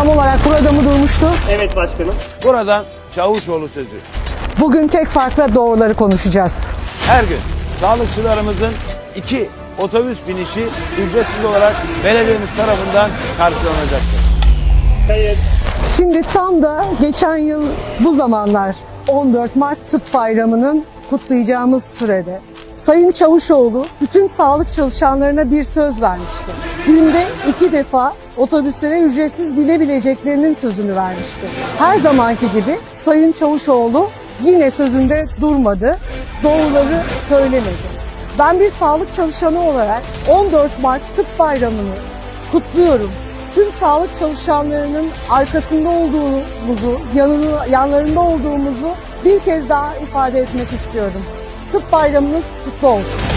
Tam olarak burada mı durmuştu? Evet başkanım. Buradan Çavuşoğlu sözü. Bugün tek farkla doğruları konuşacağız. Her gün sağlıkçılarımızın iki otobüs binişi ücretsiz olarak belediyemiz tarafından karşılanacaktır. Kayıt. Şimdi tam da geçen yıl bu zamanlar 14 Mart Tıp Bayramı'nın kutlayacağımız sürede Sayın Çavuşoğlu bütün sağlık çalışanlarına bir söz vermişti. Günde iki defa otobüslere ücretsiz binebileceklerinin sözünü vermişti. Her zamanki gibi Sayın Çavuşoğlu yine sözünde durmadı, doğruları söylemedi. Ben bir sağlık çalışanı olarak 14 Mart Tıp Bayramı'nı kutluyorum. Tüm sağlık çalışanlarının arkasında olduğumuzu, yanını, yanlarında olduğumuzu bir kez daha ifade etmek istiyorum. Tıp bayramınız kutlu olsun.